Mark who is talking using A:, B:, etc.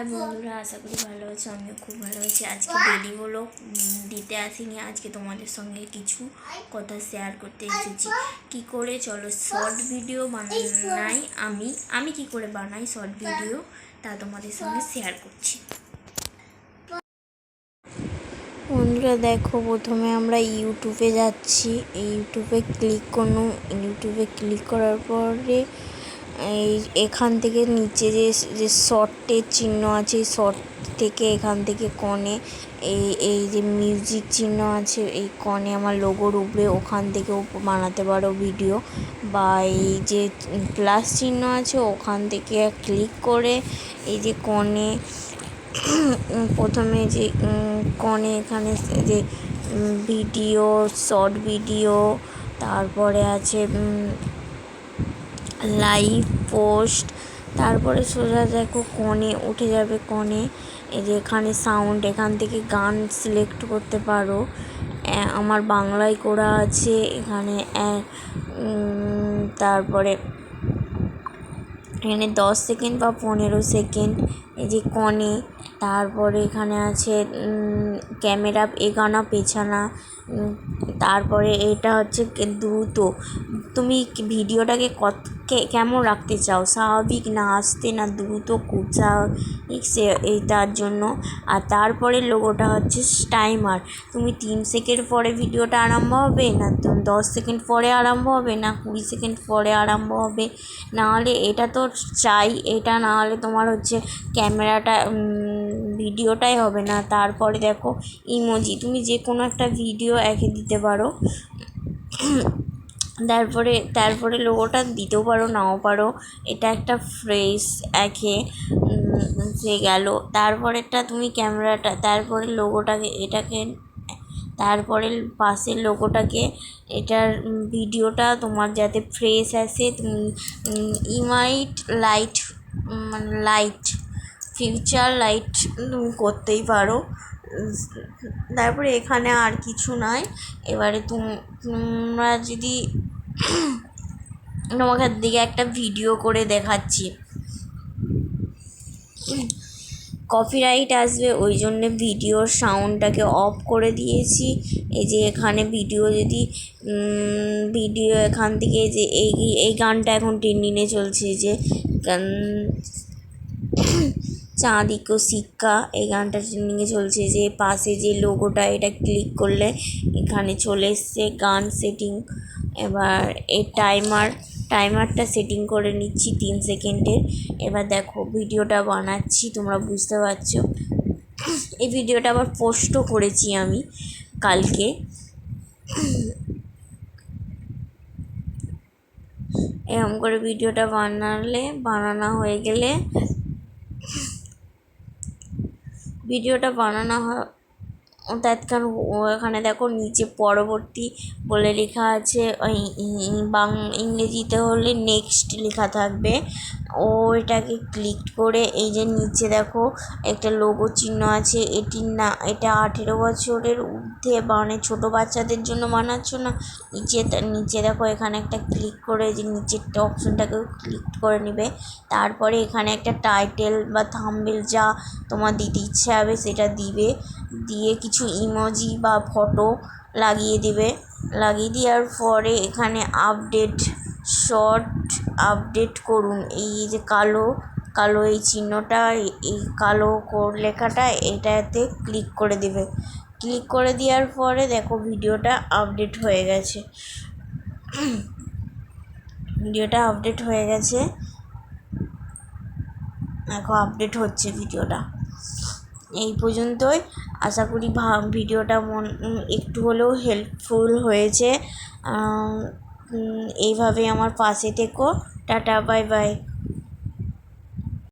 A: হ্যাঁ বন্ধুরা আশা করি ভালো আছো আমিও খুব ভালো আছি। আজকে ডেলি হলো দিতে আসিনি। আজকে তোমাদের সঙ্গে কিছু কথা শেয়ার করতে এসেছি। কি করে? চলো শর্ট ভিডিও বানাই আমি আমি কি করে বানাই শর্ট ভিডিও তা তোমাদের সঙ্গে শেয়ার করছি। বন্ধুরা দেখো প্রথমে আমরা ইউটিউবে যাচ্ছি। ইউটিউবে ক্লিক করুন। ইউটিউবে ক্লিক করার পরে এই এখান থেকে নিচে যে যে শর্টের চিহ্ন আছে শর্ট থেকে এখান থেকে কনে, এই এই যে মিউজিক চিহ্ন আছে, এই কনে আমার লোগোর উপরে ওখান থেকেও বানাতে পারো ভিডিও বা এই যে প্লাস চিহ্ন আছে, ওখান থেকে ক্লিক করে এই যে কনে, প্রথমে যে কনে এখানে যে ভিডিও শর্ট ভিডিও তারপরে আছে লাইভ পোস্ট। তারপরে সোজা দেখো কনে, উঠে যাবে কনে। এই যে এখানে সাউন্ড এখান থেকে গান সিলেক্ট করতে পারো। আমার বাংলায় করা আছে, এখানে তারপরে এখানে দশ সেকেন্ড বা পনেরো সেকেন্ড এই যে কনে তারপরে এখানে আছে ক্যামেরা, এগানা, পেছানা তারপরে এটা হচ্ছে দ্রুত। তুমি ভিডিওটাকে কত কেমন রাখতে চাও? স্বাভাবিক না আসতে না দ্রুত স্বাভাবিক সে, এইটার জন্য। আর তারপরে লোগোটা হচ্ছে টাইমার। তুমি তিন সেকেন্ড পরে ভিডিওটা আরম্ভ হবে না তো দশ সেকেন্ড পরে আরম্ভ হবে না কুড়ি সেকেন্ড পরে আরম্ভ হবে? নাহলে এটা তো চাই, এটা না হলে তোমার হচ্ছে ক্যামেরাটা ভিডিওটাই হবে না। তারপরে দেখো, ইমোজি। তুমি যে কোনো একটা ভিডিও এঁকে দিতে পারো। তারপরে তারপরে লোগোটা দিতেও পারো, নাও পারো। এটা একটা ফ্রেশ একে সে গেল। তারপরেরটা তুমি ক্যামেরাটা, তারপরে লোগোটাকে এটাকে, তারপরে পাশের লোগোটাকে এটার ভিডিওটা তোমার যাতে ফ্রেশ আসে তুমি ইমাইট লাইট মানে লাইট ফিউচার লাইট তুমি করতেই পারো। তারপরে এখানে আর কিছু নাই। এবারে তোমরা যদি তোমাকে দিকে একটা ভিডিও করে দেখাচ্ছি। কপিরাইট আসবে, ওই জন্যে ভিডিওর সাউন্ডটাকে অফ করে দিয়েছি। এই যে এখানে ভিডিও যদি ভিডিও এখান থেকে যে এই এই গানটা এখন ট্রেন্ডিংয়ে চলছে যে চাঁদি কো সিক্কা, এই গানটা ট্রেন্ডিংয়ে চলছে যে পাশে যে লোগোটা এটা ক্লিক করলে এখানে চলে এসছে গান সেটিং এবার এই টাইমার টাইমারটা সেটিং করে নিচ্ছি তিন সেকেন্ডের এবার দেখো ভিডিওটা বানাচ্ছি, তোমরা বুঝতে পারছ। এই ভিডিওটা আবার পোস্টও করেছি আমি কালকে। এরকম করে ভিডিওটা বানালে, বানানো হয়ে গেলে ভিডিওটা বানানো তৎক্ষণ এখানে দেখো নিচে পরবর্তী বলে লেখা আছে বাং, ইংরেজিতে হলে নেক্সট লেখা থাকবে। ও এটাকে ক্লিক করে এই যে নিচে দেখো একটা লোগো চিহ্ন আছে, এটির না, এটা আঠেরো বছরের ঊর্ধ্বে মানে ছোটো বাচ্চাদের জন্য বানাচ্ছ না, নিচে নিচে দেখো এখানে একটা ক্লিক করে যে নিচের অপশনটাকেও ক্লিক করে নেবে। তারপরে এখানে একটা টাইটেল বা থাম্বেল যা তোমার দিতে ইচ্ছে হবে সেটা দিবে। দিয়ে কিছু ইমোজি বা ফটো লাগিয়ে দেবে। লাগিয়ে দেওয়ার পরে এখানে আপডেট শর্ট আপডেট করুন। এই যে কালো কালো এই চিহ্নটা, এই কালো লেখাটা এটাতে ক্লিক করে দেবে। ক্লিক করে দেওয়ার পরে দেখো ভিডিওটা আপডেট হয়ে গেছে। ভিডিওটা আপডেট হয়ে গেছে। দেখো আপডেট হচ্ছে ভিডিওটা। এই পর্যন্তই। আশা করি ভিডিওটা মন একটু হলেও হেল্পফুল হয়েছে। এইভাবে আমার পাশে থেকো। Tata bye bye